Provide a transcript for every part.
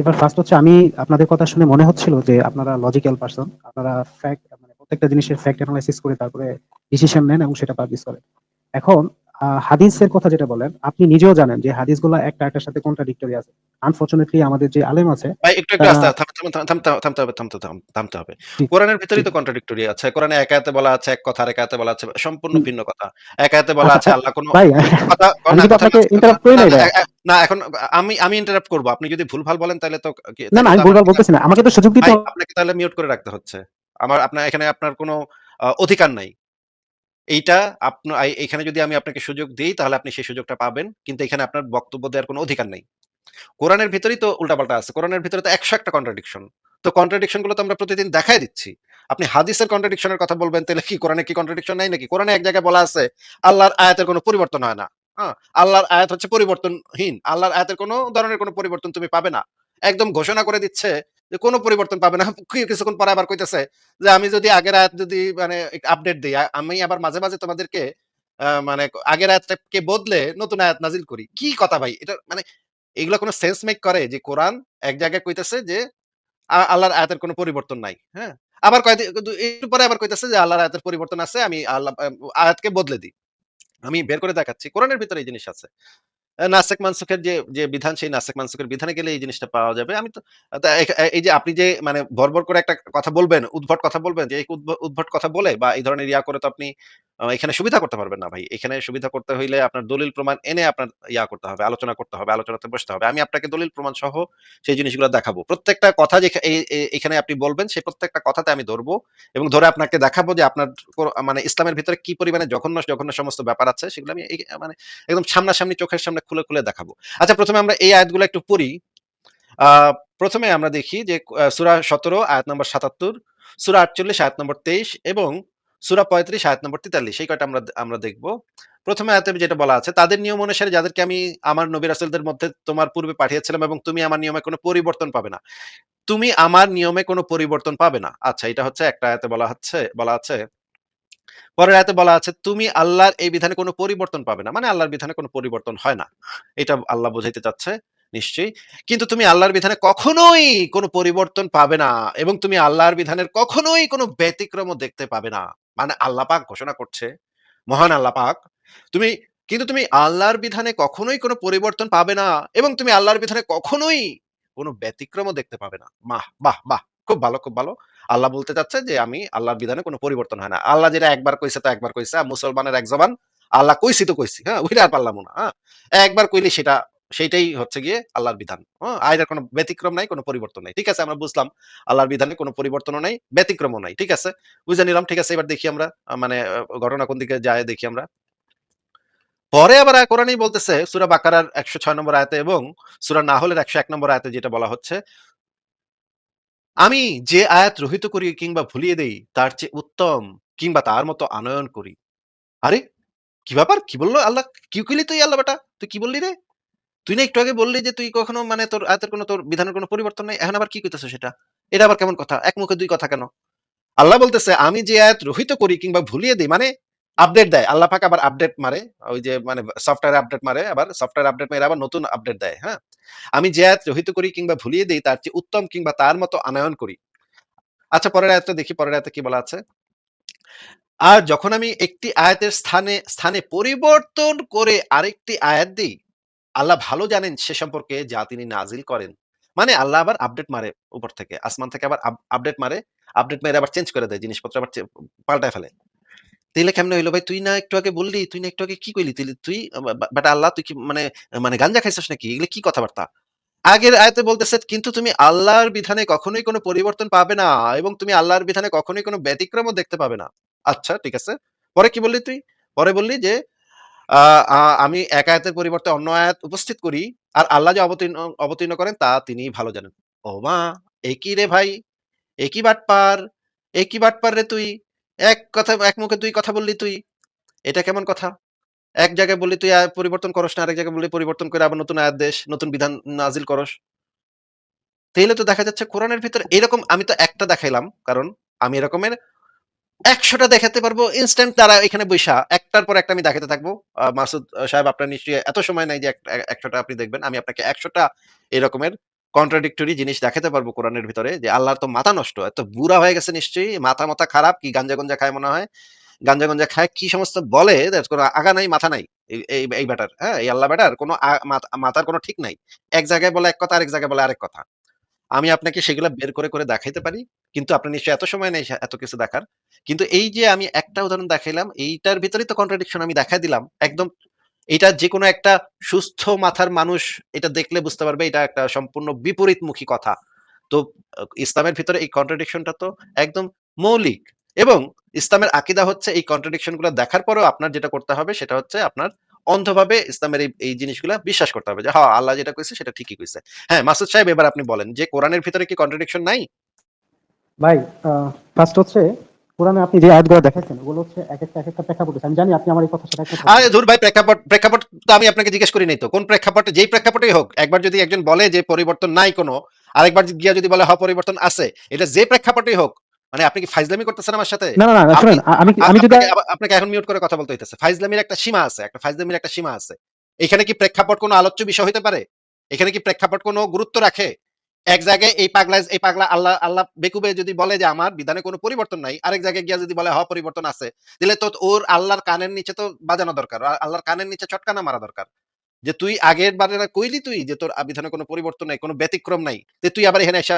এবার ফার্স্ট হচ্ছে আমি আপনাদের কথা শুনে মনে হচ্ছিল যে আপনারা লজিক্যাল পারসন। আপনারা ফ্যাক্ট মানে প্রত্যেকটা জিনিসের ফ্যাক্ট অ্যানালাইসিস করে তারপরে ডিসিশন নেন এবং সেটা পাবলিশ করেন। এখন হাদিসের কথা যেটা বলেন, আপনি নিজেও জানেন যে হাদিসগুলা একটা আরেকটার সাথে কন্ট্রাডিক্টরি আছে। আনফরচুনেটলি আমাদের যে আলেম আছে ভাই একটু, একটু আস্তে থাম থাম থাম থামতে থামতে হবে থামতে থাম থামতে হবে। কোরআনের ভিতরেই তো কন্ট্রাডিক্টরি আছে। কোরআনে এক আয়াতে বলা আছে এক কথা, আয়াতে বলা আছে সম্পূর্ণ ভিন্ন কথা। এক আয়াতে বলা আচ্ছা, আছে আল্লাহ কোন কথা আমি না আপনাকে ইন্টারাপ্ট করি না, এখন আমি আমি ইন্টারাপ্ট করব। আপনি যদি ভুলভাল বলেন তাহলে তো না, না আমি ভুলভাল বলতেছি না। আমাকে তো সুযোগ দিতে আপনাকে তাহলে মিউট করে রাখতে হচ্ছে। আমার আপনার এখানে আপনার কোন অধিকার নাই। এইটা আপনা, এই, এখানে যদি আমি আপনাকে সুযোগ দেই, তাহলে আপনি সেই সুযোগটা পাবেন। কিন্তু এখানে আপনার বক্তব্য দেওয়ার কোন অধিকার নাই। কোরআনের ভিতরেই তো উল্টাপাল্টা আছে। কোরআনের ভিতরে তো ১০০ একটা কন্ট্রাডিকশন। তো কন্ট্রাডিকশনগুলো তো আমরা প্রতিদিন দেখায় দিচ্ছি। আপনি হাদিসের কন্ট্রাডিকশন এর কথা বলবেন, তাহলে কি কোরআনে কি কন্ট্রাডিকশন নাই নাকি? কোরআনে এক জায়গায় বলা আছে, আল্লাহর আয়াতের কোন পরিবর্তন হয় না। হ্যাঁ? আল্লাহর আয়াত হচ্ছে পরিবর্তনহীন। আল্লাহর আয়াতের কোনো ধরনের কোনো পরিবর্তন তুমি পাবে না। একদম ঘোষণা করে দিচ্ছে যে কোনো পরিবর্তন পাবে না। কিছুক্ষণ পরে আবার কইতেছে যে আমি যদি আগের আয়াত যদি মানে আপডেট দেই, আমি আবার মাঝে, মাঝে তোমাদেরকে মানে আগের আয়াতটাকে বদলে নতুন আয়াত নাজিল করি। কি কথা ভাই? এটা মানে এগুলা কোন সেন্স মেক করে যে কোরআন এক জায়গায় কইতেছে যে আল্লাহর আয়াতের কোন পরিবর্তন নাই। হ্যাঁ? আবার কয়দি দু একটু পরে আবার কইতেছে যে আল্লাহর আয়াতের পরিবর্তন আছে। আমি আল্লাহ আয়াতকে বদলে দিই। আমি বের করে দেখাচ্ছি। কোরআনের ভিতরে এই জিনিস আছে। নাসেক মানসুখের যে, যে বিধান সেই নাসেক মানসুখের বিধানে গেলে এই জিনিসটা পাওয়া যাবে। আমি তো এই যে আপনি যে মানে ভরভর করে একটা কথা বলবেন, উদ্ভট কথা বলবেন যে উদ্ভট কথা বলে বা এই ধরনের ইয়া করে তো আপনি এখানে সুবিধা করতে পারবেন না ভাই। এখানে সুবিধা করতে হইলে আপনার দলিল প্রমাণ এনে আপনার ইয়া করতে হবে, আলোচনা করতে হবে, আলোচনাতে বসতে হবে। আমি আপনাকে দলিল প্রমাণ সহ সেই জিনিসগুলো দেখাবো। প্রত্যেকটা কথা যে এখানে আপনি বলবেন সেই প্রত্যেকটা কথাতে আমি ধরবো এবং ধরে আপনাকে দেখাবো যে আপনার মানে ইসলামের ভিতরে কি পরিমাণে জঘন্য, জঘন্য সমস্ত ব্যাপার আছে সেগুলো আমি মানে একদম সামনাসামনি চোখের সামনে খুলে, খুলে দেখাবো। আচ্ছা ১ম এ আমরা এই আয়াতগুলো একটু পড়ি। আ ১ম এ আমরা দেখি যে সূরা ১৭ আয়াত নম্বর ৭৭, সূরা ৪৮ আয়াত নম্বর ২৩ এবং সূরা ৩৫ আয়াত নম্বর ৪৩ এই কয়টা আমরা আমরা দেখব। ১ম আয়াতে যেটা বলা আছে, "তাদের নিয়ম অনুসারে যাদেরকে আমি আমার নবী রাসূলদের মধ্যে তোমার পূর্বে পাঠিয়েছিলাম এবং তুমি আমার নিয়মে কোনো পরিবর্তন পাবে না।" তুমি আমার নিয়মে কোনো পরিবর্তন পাবে না। আচ্ছা এটা হচ্ছে একটা আয়াতে বলা হচ্ছে বলা আছে। পরের আয়াতে বলা আছে, "তুমি আল্লাহর এই বিধানে কোন পরিবর্তন পাবে না।" মানে আল্লাহর বিধানে কোন পরিবর্তন হয় না। এটা আল্লাহ বুঝাইতে চাচ্ছে নিশ্চয়ই। কিন্তু তুমি আল্লাহর বিধানে কখনোই কোন পরিবর্তন পাবে না এবং তুমি আল্লাহর বিধানের কখনোই কোন ব্যতিক্রমও দেখতে পাবে না। মানে আল্লাহ পাক ঘোষণা করছে, মহান আল্লাহ পাক, তুমি কিন্তু তুমি আল্লাহর বিধানে কখনোই কোনো পরিবর্তন পাবে না এবং তুমি আল্লাহর বিধানে কখনোই কোন ব্যতিক্রমও দেখতে পাবে না। মাহ! বাহ! বাহ! খুব ভালো, খুব ভালো। আল্লাহ বলতে চাচ্ছে যে আমি আল্লাহর বিধানে কোন পরিবর্তন হয় না। আল্লাহ যেটা একবার কইছে তো একবার কইছে। মুসলমানের এক জবান, আল্লাহ কইছি তো কইছি। হ্যাঁ? ওইটা আর পারলাম না। হ্যাঁ? একবার কইলে সেটা সেইটাই হচ্ছে গিয়ে আল্লাহর বিধান। হ্যাঁ? আর এটার ব্যতিক্রম নাই, কোন পরিবর্তন নাই। ঠিক আছে আমরা বুঝলাম। আল্লাহর বিধানে কোন পরিবর্তনও নাই, ব্যতিক্রমও নাই। ঠিক আছে? বুঝে নিলাম। ঠিক আছে এবার দেখি আমরা মানে ঘটনা কোন দিকে যায় দেখি আমরা। পরে আবার কোরআনেই বলতেছে সুরা বাকারার ১০৬ নম্বর আয়তে এবং সূরা নাহলের ১০১ নম্বর আয়তে যেটা বলা হচ্ছে আমি যে আয়াত রহিত করি কিংবা ভুলিয়ে দেই, তার চেয়ে উত্তম কিংবা তার মতো আনয়ন করি। আরে! কি ব্যাপার? কি বলল আল্লাহ? কি কইলি তুই আল্লাহ বেটা? তুই কি বললি রে? তুই না একটু আগে বললি যে তুই কখনো মানে তোর আয়াতের কোনো তোর বিধানের কোনো পরিবর্তন নাই। এখন আবার কি কইতেছিস সেটা? এটা আবার কেমন কথা? এক মুখে দুই কথা কেন? আল্লাহ বলতেছে, আমি যে আয়াত রহিত করি কিংবা ভুলিয়ে দেই মানে আপডেট দেয়। আল্লাহ পাক আবার আপডেট মারে। ওই যে মানে সফটওয়্যার আপডেট মারে আবার সফটওয়্যার আপডেট মেরে আবার নতুন আপডেট দেয়। হ্যাঁ? আমি যে আয়াত রহিত করি কিংবা ভুলিয়ে দেই তার চেয়ে উত্তম কিংবা তার মতো আনয়ন করি। আচ্ছা পরের আয়াতটা দেখি পরের আয়াতে কি বলা আছে? আর যখন আমি একটি আয়াতের স্থানে, স্থানে পরিবর্তন করে আরেকটি আয়াত দেই, আল্লাহ ভালো জানেন সে সম্পর্কে যা তিনি নাজিল করেন। মানে আল্লাহ আবার আপডেট মারে উপর থেকে। আসমান থেকে আবার আপডেট মারে। আপডেট মেরে আবার চেঞ্জ করে দেয়। জিনিসপত্র আবার পাল্টায় ফেলে। তাইলে কেমনে হইল ভাই? তুই না একটু আগে বললি, তুই না একটু আগে কি কইলি? তুই তুই বা বা আল্লাহ তুই কি মানে মানে গাঞ্জা খাইছিস নাকি? এগুলো কি কথাবার্তা? আগের আয়তে বলতেছে, "কিন্তু তুমি আল্লাহর বিধানে কখনোই কোন পরিবর্তন পাবে না এবং তুমি আল্লাহর বিধানে কখনোই কোন ব্যতিক্রমও দেখতে পাবে না।" আচ্ছা ঠিক আছে। পরে কি বললি তুই? পরে বললি যে, আমি এক আয়াতের পরিবর্তে অন্য আয়াত উপস্থিত করি। আর আল্লাহ যে অবতীর্ণ অবতীর্ণ করেন তা তিনি ভালো জানেন। ও মা কি রে ভাই? একই বাটপার? একই বাটপার রে তুই? এক কথা এক মুখে দুই কথা বললি তুই। এটা কেমন কথা? এক জায়গায় বললি তুই পরিবর্তন করস না, আরেক জায়গায় বললি পরিবর্তন করে আবার নতুন দেস, নতুন বিধান নাজিল করস। তাইলে তো দেখা যাচ্ছে কোরআনের ভিতরে এরকম আমি তো একটা দেখাইলাম। কারণ আমি এরকমের একশোটা দেখাতে পারব ইনস্ট্যান্ট তারা এখানে বইসা একটার পর একটা আমি দেখাতে থাকব। মাসুদ সাহেব আপনার নিশ্চয়ই এত সময় নাই যে একশোটা আপনি দেখবেন। আমি আপনাকে ১০০ টা এরকমের কন্ট্রাডিক্টরি জিনিস দেখাতে পারব কোরআনের ভিতরে, যে আল্লাহর তো মাথা নষ্ট, এত বুড়া হয়ে গেছে নিশ্চয়ই, মাথা মাথা খারাপ, কি গাঞ্জা গঞ্জা খায় মনে হয়? গাঞ্জা গঞ্জা খায় কি সমস্ত বলে কোনো আগা নাই, মাথা নাই, এই- ব্যাটার হ্যাঁ এই আল্লাহ ব্যাটার, কোনো মাথার কোনো ঠিক নাই। এক জায়গায় বলে এক কথা, আরেক জায়গায় বলে আরেক কথা। আমি আপনাকে সেগুলো বের করে করে দেখাইতে পারি, কিন্তু আপনার নিশ্চয়ই এত সময় নেই এত কিছু দেখার। কিন্তু এই যে আমি একটা উদাহরণ দেখাইলাম, এইটার ভিতরেই তো কন্ট্রাডিকশন আমি দেখাই দিলাম, একদম এটা যে কোনো একটা সুস্থ মাথার মানুষ এটা দেখলে বুঝতে পারবে এটা একটা সম্পূর্ণ বিপরীতমুখী কথা। তো, ইসলামের ভিতরে এই কন্ট্রাডিকশনটা তো একদম মৌলিক এবং ইসলামের আকিদা হচ্ছে এই কন্ট্রাডিকশনগুলো দেখার পরেও আপনার যেটা করতে হবে সেটা হচ্ছে আপনার অন্ধভাবে ইসলামের এই জিনিসগুলা বিশ্বাস করতে হবে যে হ্যাঁ আল্লাহ যেটা কইছে সেটা ঠিকই কইছে। হ্যাঁ মাসুদ সাহেব এবার আপনি বলেন যে, কোরআনের ভিতরে কি কন্ট্রাডিকশন নাই? ভাই ফার্স্ট হচ্ছে কোরআনে আপনি যে আয়াতগুলো দেখাচ্ছেন ওগুলো হচ্ছে এক একটা এক একটা প্রেক্ষাপট। আমি জানি আপনি আমার এই কথার সাথে একমত আরে ধুর ভাই প্রেক্ষাপট প্রেক্ষাপট তো আমি আপনাকে জিজ্ঞেস করি নাই তো। কোন প্রেক্ষাপটে যেই প্রেক্ষাপটেই হোক একবার যদি একজন বলে যে পরিবর্তন নাই কোনো আরেকবার গিয়া যদি বলে হ পরিবর্তন আছে এটা যে প্রেক্ষাপটেই হোক মানে আপনি কি ফাইজলামি করতেছেন আমার সাথে? না না না আপনি- শুনেন আমি আমি যদি আপনাকে এখন মিউট করে কথা বলতে হইতেছে। ফাইজলামির একটা সীমা আছে একটা ফাইজলামির একটা সীমা আছে। এখানে কি প্রেক্ষাপট কোনো আলোচ্য বিষয় হতে পারে? এখানে কি প্রেক্ষাপট কোনো গুরুত্ব রাখে? এক জায়গায় এই পাগলা এই পাগলা, আল্লাহ আল্লাহ বেকুবে যদি বলে যে আমার বিধানে কোনো পরিবর্তন নাই, আরেক জায়গায় গিয়া যদি বলে, হ, পরিবর্তন আছে, দিলে তো ওর আল্লাহর কানের নিচে তো বাজানো দরকার আল্লাহর কানের নিচে চটকানা মারা দরকার। যে তুই আগের বারে কইলি তুই যে তোর বিধানে কোনো পরিবর্তন নাই, কোনো ব্যতিক্রম নাই যে তুই আবার এখানে এসে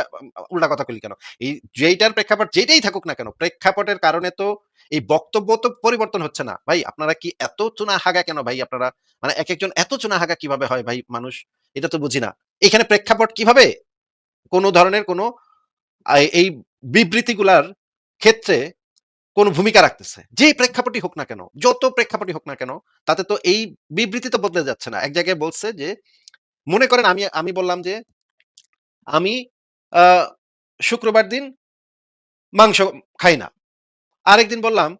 উল্টা কথা কইলি কেন? এই যেইটার প্রেক্ষাপট যেটাই থাকুক না কেন, প্রেক্ষাপটের কারণে তো এই বক্তব্য তো পরিবর্তন হচ্ছে না। ভাই, আপনারা কি এত চুনা হাগা কেন ভাই, আপনারা মানে এক একজন এত চুনা হাগা কীভাবে হয় ভাই মানুষ? এটা তো বুঝি না। এখানে প্রেক্ষাপট কীভাবে কোন ধরনের কোনো এই বিবৃতিগুলার ক্ষেত্রে কোন ভূমিকা রাখতেছে। যে প্রেক্ষাপটই হোক না কেন, যত প্রেক্ষাপটই হোক না কেন, তাতে তো এই বিবৃতি তো বদলে যাচ্ছে না। এক জায়গায় বলছে যে, মনে করেন আমি আমি বললাম যে, আমি শুক্রবার দিন মাংস খাই না। আরেকদিন বললাম,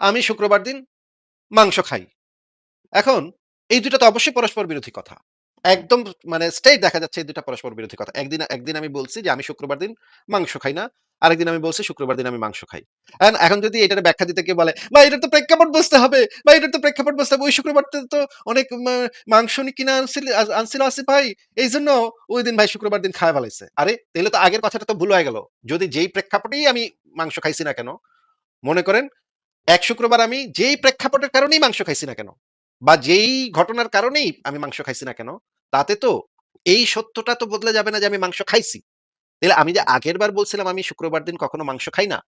আমি শুক্রবার দিন মাংস খাই। এখন এই দুটো তো অবশ্যই পরস্পর বিরোধী কথা। একদম মানে স্টেট দেখা যাচ্ছে এই দুটো পরস্পর বিরোধী কথা। একদিন একদিন আমি বলছি যে আমি শুক্রবার দিন মাংস খাই না, আরেকদিন আমি বলছি শুক্রবার দিন আমি মাংস খাই। এখন যদি এটার ব্যাখ্যা দিতে কেউ বলে বা এটার তো প্রেক্ষাপট বুঝতে হবে বা এটার তো প্রেক্ষাপট বুঝতে হবে, ওই শুক্রবার তো অনেক মাংস কিনা আনছিল আনছিল আসিফ ভাই, এই জন্য ওই দিন ভাই শুক্রবার দিন খাওয়া ফেলাইছে আরে তাহলে তো আগের কথাটা তো ভুল হয়ে গেল। যদি যেই প্রেক্ষাপটেই আমি মাংস খাইছি না কেন, মনে করেন এক শুক্রবার আমি যেই প্রেক্ষাপটের কারণেই মাংস খাইছি না কেন, বা যেই ঘটনার কারণেই আমি মাংস খাইছি না কেন তাতে তো এই সত্যটা তো বদলে যাবে না যে আমি মাংস খাইছি। তাহলে আমি যে আগের বার বলছিলাম আমি শুক্রবার দিন কখনো মাংস খাই না,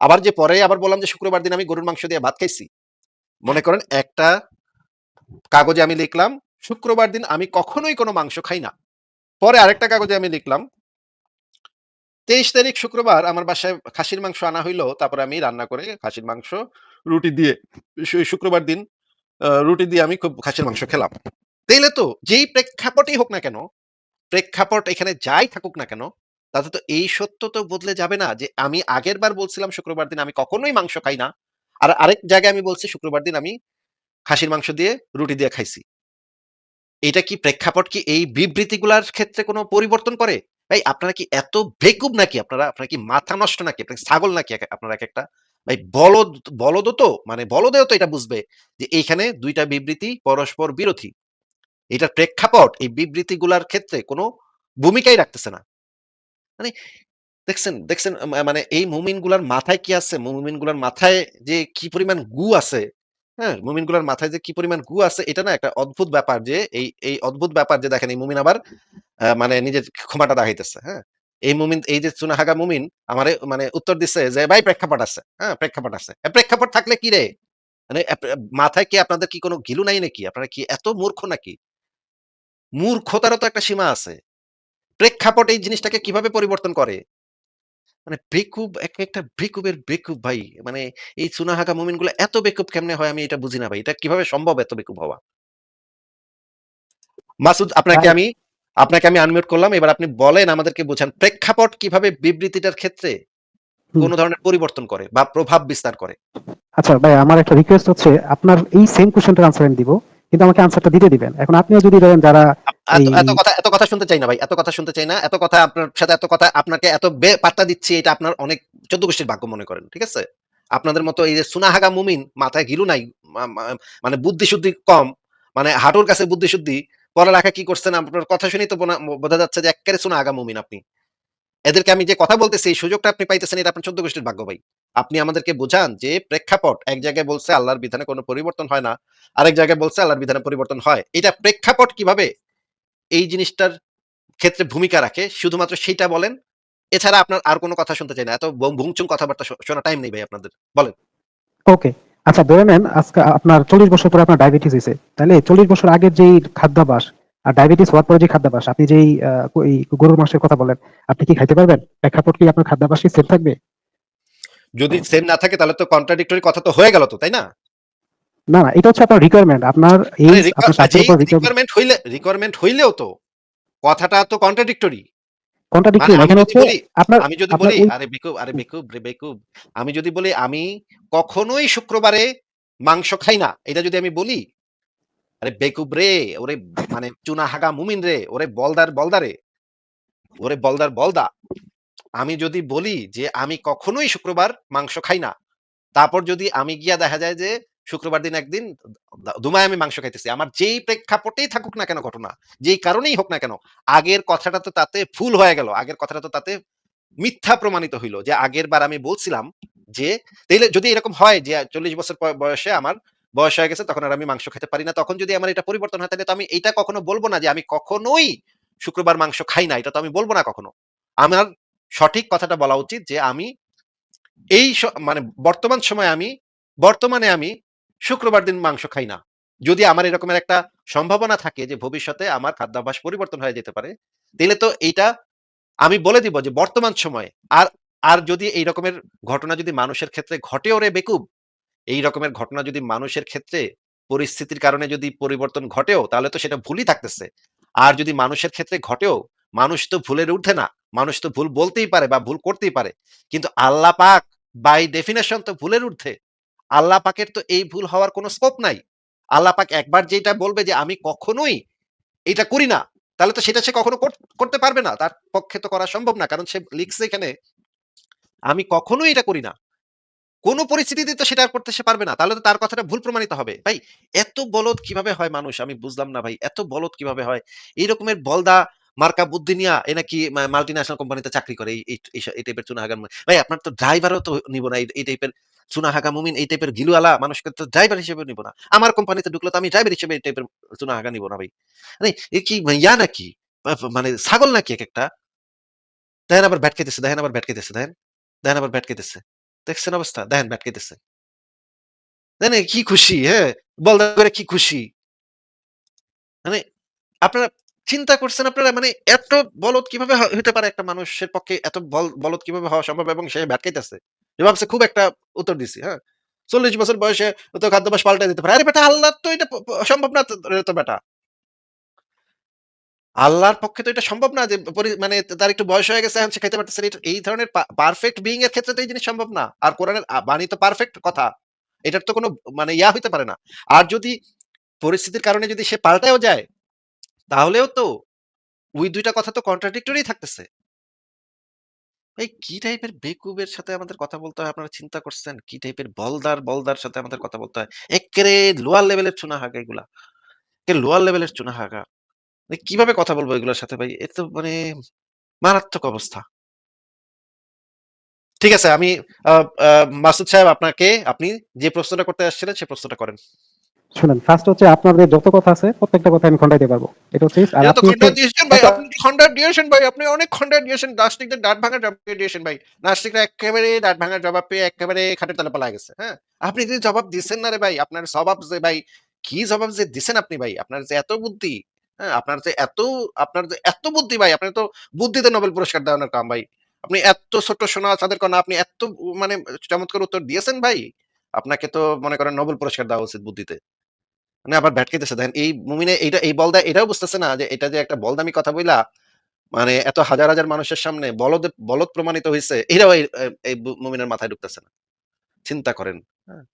আবার যে পরে আবার বললাম যে শুক্রবার দিন আমি গরুর মাংস দিয়ে ভাত খাইছি। মনে করেন একটা কাগজে আমি লিখলাম, শুক্রবার দিন আমি কখনোই কোনো মাংস খাই না। পরে আরেকটা কাগজে আমি লিখলাম, তেইশ তারিখ শুক্রবার আমার বাসায় খাসির মাংস আনা হইল, তারপরে আমি রান্না করে খাসির মাংস, রুটি দিয়ে শুক্রবার দিন রুটি দিয়ে আমি খুব খাসির মাংস খেলাম। তাইলে তো যেই প্রেক্ষাপটই হোক না কেন, প্রেক্ষাপট এখানে যাই থাকুক না কেন, তাতে তো এই সত্য তো বদলে যাবে না যে আমি আগের বার বলছিলাম শুক্রবার দিন আমি কখনোই মাংস খাই না, আর আরেক জায়গায় আমি বলছি শুক্রবার দিন আমি খাসির মাংস দিয়ে রুটি দিয়ে খাইছি। এটা কি প্রেক্ষাপট কি এই বিবৃতিগুলার ক্ষেত্রে কোনো পরিবর্তন করে? ভাই, আপনারা কি এত বেকুব নাকি? আপনারা আপনারা কি মাথা নষ্ট নাকি? আপনারা ছাগল নাকি আপনারা এক একটা? ভাই, বলদ, বলদও তো মানে বলদেও তো এটা বুঝবে যে এইখানে দুইটা বিবৃতি পরস্পর বিরোধী। এটার প্রেক্ষাপট, এই বিবৃতিগুলার ক্ষেত্রে কোনো ভূমিকাই রাখতেছে না। মানে দেখছেন দেখছেন মানে এই মুমিনগুলার মাথায় কি আছে? মুমিনগুলার মাথায় যে কি পরিমাণ গু আছে হ্যাঁ? মুমিনগুলার মাথায় যে কি পরিমাণ গু আছে, এটা না একটা অদ্ভুত ব্যাপার যে এই এই অদ্ভুত ব্যাপার যে দেখেন, এই মুমিন আবার মানে নিজের ক্ষমাটা দেখাইতেছে হ্যাঁ? এই মুমিন, এই যে চুনাহাগা মুমিন আমারে মানে উত্তর দিচ্ছে যে, ভাই, প্রেক্ষাপট আছে হ্যাঁ? প্রেক্ষাপট আছে। প্রেক্ষাপট থাকলে কি রে? মানে মাথায় কি আপনাদের কি কোনো গিলু নাই নাকি? আপনারা কি এত মূর্খ নাকি? মূর্খতারও তো একটা সীমা আছে। প্রেক্ষাপট এই জিনিসটাকে কীভাবে পরিবর্তন করে? মানে বেকুব এক একটা বেকুবের বেকুব ভাই মানে এই চুনাহাগা মুমিনগুলো এত বেকুব কেমনে হয় আমি এটা বুঝি না ভাই এটা কীভাবে সম্ভব এত বেকুব হওয়া? মাসুদ আপনাকে আমি আপনাকে আমি আনমিউট করলাম এবার আপনি বলেন আমাদেরকে বোঝান প্রেক্ষাপট কীভাবে বিবৃতিটার ক্ষেত্রে কোন ধরনের পরিবর্তন করে বা প্রভাব বিস্তার করে? আচ্ছা ভাই আমার একটা রিকোয়েস্ট হচ্ছে আপনার এই সেম কোশ্চেনটার আনসার আমি দিব। কিন্তু আমাকে আনসারটা দিতে দিবেন। এখন আপনিও যদি ধরেন যারা এত কথা এত কথা শুনতে চাই না ভাই এত কথা শুনতে চাই না এত কথা আপনার সাথে এত কথা আপনাকে এত পাত্তা দিচ্ছি এটা আপনার অনেক চোদ্দ গোষ্ঠীর ভাগ্য মনে করেন ঠিক আছে? আপনাদের মতো এই যে সুনাহাগা মুমিন মাথায় গিরু নাই মানে বুদ্ধি শুদ্ধি কম মানে হাঁটুর কাছে বুদ্ধি শুদ্ধি পড়ালেখা কি করছেন আপনার কথা শুনেই তো বোঝা যাচ্ছে যে একেবারে শোনা আগা মুমিন আপনি। এদেরকে আমি যে কথা বলতেছি এই সুযোগটা আপনি পাইতেছেন এটা আপনার চোদ্দ গোষ্ঠীর ভাগ্য ভাই। আপনি আমাদেরকে বোঝান যে প্রেক্ষাপট এক জায়গায় বলছে আল্লাহর বিধানে কোনো পরিবর্তন হয় না, আরেক জায়গায় বলছে আল্লাহর বিধানে পরিবর্তন হয়। এটা প্রেক্ষাপট কীভাবে এই জিনিসটার ক্ষেত্রে ভূমিকা রাখে? শুধুমাত্র সেইটা বলেন। এছাড়া আপনার আর কোনো কথা শুনতে চাই না। এত ভুংচুং কথাবার্তা শোনা টাইম নেই ভাই আপনাদের। বলেন। ওকে আচ্ছা ধরে নেন আজকে আপনার চল্লিশ বছর পরে আপনার ডায়াবেটিস হয়েছে তাহলে চল্লিশ বছর আগের যেই খাদ্যাভাস আর ডায়াবেটিস হওয়ার পরে যে খাদ্যাভাস, আপনি যেই গরুর মাংসের কথা বলেন, আপনি কি খাইতে পারবেন? প্রেক্ষাপট কি আপনার খাদ্যাভ্যাস কি থাকবে? যদি সেম না থাকে তাহলে তো কন্ট্রাডিক্টরি কথা তো হয়ে গেল তো তাই না? না না এটা হচ্ছে আপনার রিকোয়ারমেন্ট আপনার এই আপনার উপর রিকোয়ারমেন্ট হইলে রিকোয়ারমেন্ট হইলেও তো কথাটা তো কন্ট্রাডিক্টরি কন্ট্রাডিক্টরি মানে এখানে হচ্ছে আপনার আমি যদি বলি আরে বেকুব আরে বেকুব রে বেকুব আমি যদি বলি আমি কখনোই শুক্রবারে মাংস খাই না এটা যদি আমি বলি আরে বেকুব রে ওরে মানে চুনা হাগা মুমিন রে ওরে বলদার বলদারে ওরে বলদার বলদা আমি যদি বলি যে আমি কখনোই শুক্রবার মাংস খাই না, তারপর যদি আমি গিয়া দেখা যায় যে শুক্রবার দিন একদিন দুমায় আমি মাংস খাইতেছি, আমার যেই প্রেক্ষাপটেই থাকুক না কেন ঘটনা, যেই কারণেই হোক না কেন, আগের কথাটা তো তাতে ভুল হয়ে গেল, আগের কথাটা তো তাতে মিথ্যা প্রমাণিত হইল যে আগের বার আমি বলছিলাম যে, তাইলে যদি এরকম হয় যে চল্লিশ বছর বয়সে আমার বয়স হয়ে গেছে তখন আর আমি মাংস খেতে পারি না, তখন যদি আমার এটা পরিবর্তন হয় তাহলে তো আমি এটা কখনো বলব না যে আমি কখনোই শুক্রবার মাংস খাই না, এটা তো আমি বলব না কখনো। আমার সঠিক কথাটা বলা উচিত যে আমি এই মানে বর্তমান সময়ে আমি, বর্তমানে আমি শুক্রবার দিন মাংস খাই না। যদি আমার এরকমের একটা সম্ভাবনা থাকে যে ভবিষ্যতে আমার খাদ্যাভ্যাস পরিবর্তন হয়ে যেতে পারে, তাহলে তো এইটা আমি বলে দিব যে বর্তমান সময়ে আর আর যদি এই রকমের ঘটনা যদি মানুষের ক্ষেত্রে ঘটেও রে বেকুব, এই রকমের ঘটনা যদি মানুষের ক্ষেত্রে পরিস্থিতির কারণে যদি পরিবর্তন ঘটেও, তাহলে তো সেটা ভুলই থাকতেছে। আর যদি মানুষের ক্ষেত্রে ঘটেও, মানুষ তো ভুলের উঠে না। মানুষ তো ভুল বলতেই পারে বা ভুল করতেই পারে। কিন্তু আল্লাহ পাক বাই ডেফিনেশন তো ভুলের ঊর্ধ্বে। আল্লাহ পাকের তো এই ভুল হওয়ার কোনো স্কোপ নাই। আল্লাহ পাক একবার যেটা বলবে যে, আমি কখনোই এটা করি না, তাহলে তো সেটা সে কখনো করতে পারবে না। তার পক্ষে তো করা সম্ভব না। কারণ সে লিখছে এখানে, আমি কখনোই এটা করি না। কোনো পরিস্থিতিতে তো সেটা করতে সে পারবে না। তাহলে তো তার কথাটা ভুল প্রমাণিত হবে। ভাই, এত বলদ কীভাবে হয় মানুষ? আমি বুঝলাম না ভাই। এত বলদ কীভাবে হয়? এই রকমের বলদা মার্কা বুদ্ধি নিয়া এ নাকি মাল্টি ন্যাশনাল কোম্পানিতে চাকরি করে, এই, এই- এই এই টাইপের চুনাহাগার মু- ভাই, আপনার তো ড্রাইভারও তো নিব না, এই- এই টাইপের চুনাহাগা মুমিন, এই টাইপের গিলুয়ালা, মানুষকে তো ড্রাইভার হিসেবে নিব না। আমার কোম্পানিতে ঢুকলে তো আমি ড্রাইভার হিসেবে এই টাইপের চুনাহাগা নিব না, ভাই। মানে এ কি ইয়া নাকি? মানে ছাগল নাকি এক একটা? দেখেন আবার ব্যাট খেতেছে, দেখেন আবার ব্যাট খেতেছে, দেখেন। দেখেন আবার ব্যাট খেতেছে। দেখছেন অবস্থা? দেখেন ব্যাট খেতেছে। দেখেন কি খুশি হ্যাঁ? বল করে কি খুশি? মানে আপনারা চিন্তা করছেন আপনারা? মানে এত বলদ কীভাবে হতে পারে একটা মানুষের পক্ষে এত বল, বলদ কীভাবে হওয়া সম্ভব এবং সে ব্যাট খাইতেছে? যে ভাবছে খুব একটা উত্তর দিছি হ্যাঁ? চল্লিশ বছর বয়সে তো খাদ্যাভ্যাস পাল্টে দিতে পারে। আরে বেটা, আল্লাহ তো এটা সম্ভব না তো- বেটা। আল্লাহর পক্ষে তো এটা সম্ভব না যে মানে তার একটু বয়স হয়ে গেছে, এখন সে খাইতে পারতেছে এই ধরনের পারফেক্ট বিইং এর ক্ষেত্রে তো এই জিনিস সম্ভব না। আর কোরআনের বাণী তো পারফেক্ট কথা। এটার তো কোনো মানে ইয়া হইতে পারে না। আর যদি পরিস্থিতির কারণে যদি সে পাল্টায়ও যায় তাহলেও তো ওই দুইটা কথা তো কন্ট্রাডিক্টরি থাকতেছে। এই কি টাইপের বেকুবের সাথে আমাদের কথা বলতে হয়? আপনারা চিন্তা করছেন? কি টাইপের বলদার বলদার সাথে আমাদের কথা বলতে হয়? একেবারে লোয়ার লেভেলের চুনা হাগা এগুলা। লোয়ার লেভেলের চুনা হাগা মানে কীভাবে কথা বলব এগুলোর সাথে ভাই? এ তো মানে মারাত্মক অবস্থা। ঠিক আছে, আমি মাসুদ সাহেব আপনাকে, আপনি যে প্রশ্নটা করতে আসছিলেন সে প্রশ্নটা করেন। শুনেন ফার্স্ট হচ্ছে আপনাদের যত কথা আছে প্রত্যেকটা কথা আমি খন্ডাইতে পারব। এটা হচ্ছে আর তো আপনি খন্ডা দিয়েছেন ভাই। আপনি খন্ডা দিয়েছেন ভাই? আপনি অনেক খন্ডা দিয়েছেন নাস্তিকদের দাঁত ভাঙার জবাব দিয়েছেন ভাই। নাস্তিকরা একেবারে দাঁত ভাঙার জবাব পেয়ে একেবারে খাটের তলে পালা গেছে হ্যাঁ? আপনি যে জবাব দিচ্ছেন না রে ভাই আপনার জবাব যে ভাই কি জবাব যে দিছেন আপনি ভাই? আপনার যে এত বুদ্ধি হ্যাঁ? আপনার যে এত আপনার যে এত বুদ্ধি ভাই আপনার তো বুদ্ধিতে নোবেল পুরস্কার দেওয়ানোর কাম ভাই। আপনি এত ছোট সোনা তাদের কনা আপনি এত মানে চমৎকার উত্তর দিয়েছেন ভাই। আপনাকে তো মনে করেন নোবেল পুরস্কার দেওয়া উচিত বুদ্ধিতে। মানে আবার ভ্যাটকেতেছে দেখেন এই মুমিনে এইটা এই বলদা এটাও বুঝতেছে না যে এটা যে একটা বলদামি কথা বইলা মানে এত হাজার হাজার মানুষের সামনে বলদ বলদ প্রমাণিত হয়েছে এটাও এই মুমিনের মাথায় ঢুকতেছে না। চিন্তা করেন হ্যাঁ?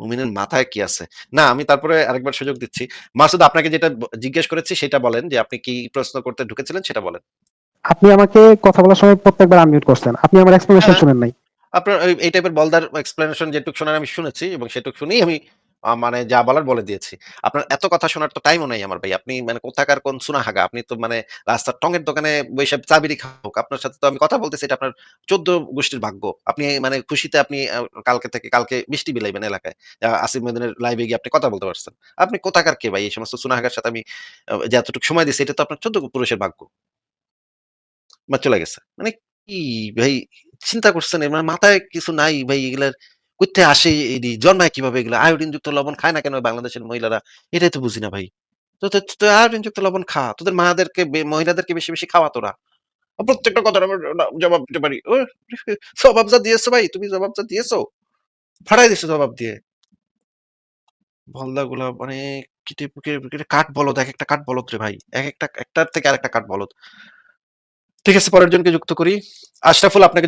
মুমিনের মাথায় কি আছে? না আমি তারপরে আরেকবার সুযোগ দিচ্ছি। মাসুদ আপনাকে যেটা জিজ্ঞেস করেছি সেটা বলেন যে আপনি কি প্রশ্ন করতে ঢুকেছিলেন সেটা বলেন। আপনি আমাকে কথা বলার সময় প্রত্যেকবার আনমিউট করছেন। আপনি আমার এক্সপ্লেনেশন হ্যাঁ। শুনেন নাই। আপনার এই- এই টাইপের বলদার এক্সপ্লেনেশন যেটুক শোনার আমি শুনেছি এবং সেটুক শুনেই আমি মানে যা বলার বলে দিয়েছি। আপনার এত কথা শোনার তো টাইমও নাই আমার ভাই। আপনি মানে কোথাকার কোন সুনাহাগা। আপনি তো মানে রাস্তার টঙের দোকানে বইসা চা বিড়ি। আপনার সাথে তো আমি কথা বলতেছি, এটা আপনার ১৪ গোষ্ঠীর ভাগ্য। আপনি মানে খুশিতে আপনি কালকে থেকে কালকে মিষ্টি বিলাইবেন এলাকায়। আসিফ মহিউদ্দিনের লাইভে গিয়ে আপনি কথা বলতে পারছেন। আপনি কোথাকার কে ভাই? এই সমস্ত সুনাহাগার সাথে আমি, আ যে এতটুকু সময় দিছি এটা তো আপনার ১৪ পুরুষের ভাগ্য। বা চলে গেছে। মানে কি ভাই চিন্তা করছেন মানে মাথায় কিছু নাই ভাই এগুলার কইথা আসে এডি জন্মায় কীভাবে এগুলা? আয়োডিনযুক্ত লবণ খায় না কেন বাংলাদেশের মহিলারা? এটাই তো বুঝি না ভাই। তো আয়োডিনযুক্ত লবণ খা। তোদের মাদেরকে মহিলাদেরকে বেশি, বেশি খাওয়া তোরা। প্রত্যেকটা কথার আমার না জবাব দিতে পারি। ও জবাব যা দিয়েছ ভাই, তুমি জবাব যা দিয়েছ, ফাড়াই দিছো জবাব দিয়ে। বলদাগুলা মানে কিটে পুকে কাঠ বলদ, একেকটা কাঠ বলদ রে ভাই। এক একটা একটার থেকে আরেকটা কাঠ বলদ। ঠিক আছে পরের জনকে যুক্ত করি। আশরাফুল আপনাকে